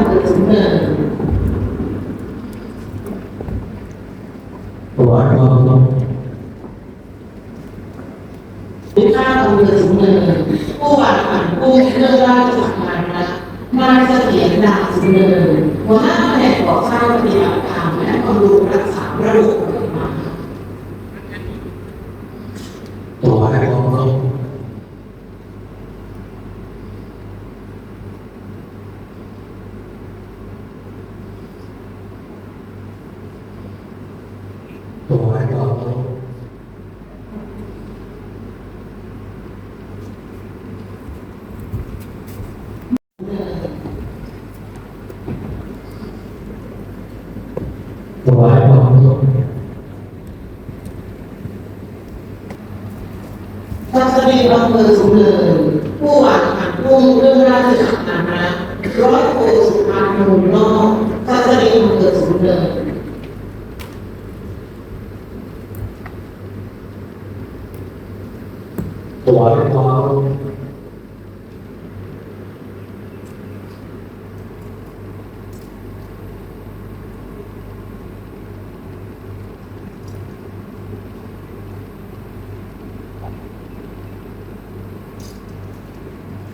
อำเภอสูงเนินถวายความเคารพผู้ข้าอำเภอสูงเนินผู้ว่าการผู้เลื่องราชสัมพันธ์นะมาเสถียรดาสูงเนินหัวหน้าแผนกก่อสร้างปฏิบัติการและบำรุงรักษาระบบไฟฟ้า ถวายความเคารพถวายความเคารพ ถวายความเคารพทัศนีอำเภอสูงเนินผู้ว่าการผู้เรื่องราชสัมพันธ์นะร้อยโทสุภาพนุนอกทัศนีอำเภอสูงเนินถวายความ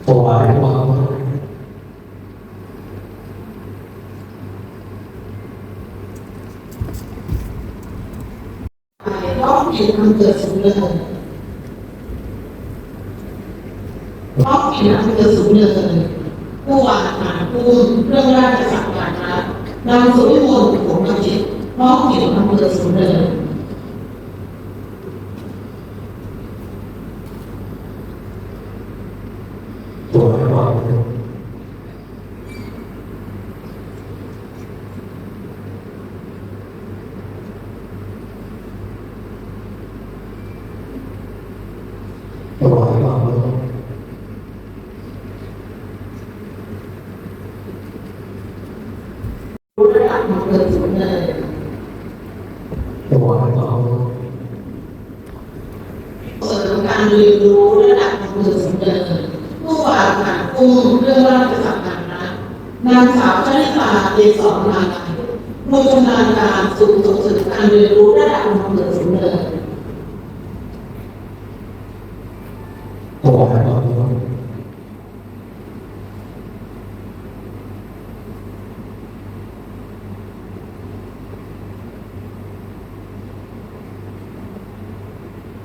เคารพถวายควาเคารพท้องถิ่นอำเภอสูงเนินท้องถิ่นอำเภอสูงเนินผู้ว่าการผู้เรื่องราชสัมพันธ์นะนางสุวิมลผงจิตท้องถิ่นอำเภอสูงเนิน ถวายความเคารพ ถวายความเคารพระดับขอำเภอสูงเนินถวายความเคารพเสริมการเรียนรู้ระดับขอำเภอสูงเนินผู้ว่าการผู้งเรื่องราชสัมพันธ์นะนางสาวชลิตาเดชสอนมาผู้ชำนาญการสูงส่งเสริมการเรียนรู้ระดับขอำเภอสูงเนิน ถวายความเคารพ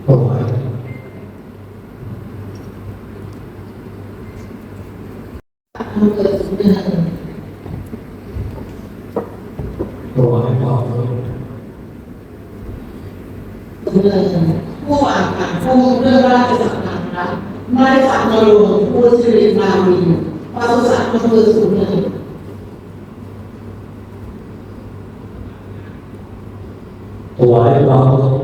ถวาย อำเภอสูงเนินถวยเรื่องผู้อ่าการผู้เรื่องราชสัมพันธ์นะนายสักดิ์นรงผู้สิรินาวินปศุสัตว์อำเภอสูงเนินถวายความเคารพ